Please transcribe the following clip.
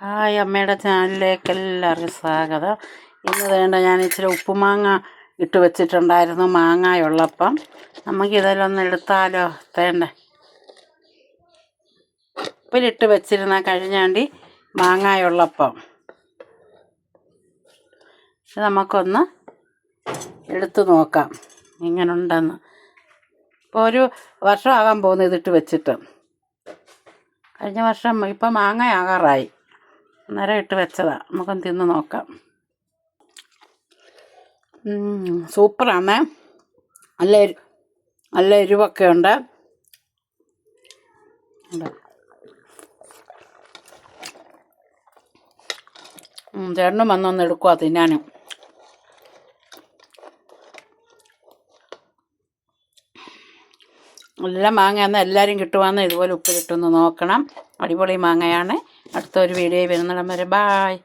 Hi അമ്മയുടെ ചാനലിലേക്ക് എല്ലാവർക്കും സ്വാഗതം. ഇന്ന് വേണ്ട ഞാൻ ഇച്ചിരി ഉപ്പുമാങ്ങ ഇട്ട് വെച്ചിട്ടുണ്ടായിരുന്നു മാങ്ങായുള്ളപ്പം. ഒന്ന് എടുത്താലോ? തേണ്ട ഉപ്പിലിട്ട് വെച്ചിരുന്ന കഴിഞ്ഞാണ്ടി മാങ്ങായുള്ളപ്പം. ഇത് നമുക്കൊന്ന് എടുത്തു നോക്കാം ഇങ്ങനുണ്ടെന്ന് ഇപ്പോൾ ഒരു വർഷമാകാൻ പോകുന്നു ഇതിട്ട് വെച്ചിട്ട്. കഴിഞ്ഞ വർഷം ഇപ്പം മാങ്ങയാകാറായി. അന്നേരം ഇട്ട് വെച്ചതാണ് നമുക്കൊന്ന് തിന്ന് നോക്കാം. സൂപ്പറാണ് നല്ല നല്ല എരിവൊക്കെ ഉണ്ട്. ചേട്ടനും വന്നൊന്ന് എടുക്കുക തിന്നാനും. നല്ല മാങ്ങ എന്നാൽ എല്ലാവരും കിട്ടുവാന്ന് ഇതുപോലെ ഉപ്പിലിട്ടൊന്ന് നോക്കണം. അടിപൊളി മാങ്ങയാണ്. അടുത്തൊരു വീഡിയോ വരുന്നിടം വരെ. ബായ്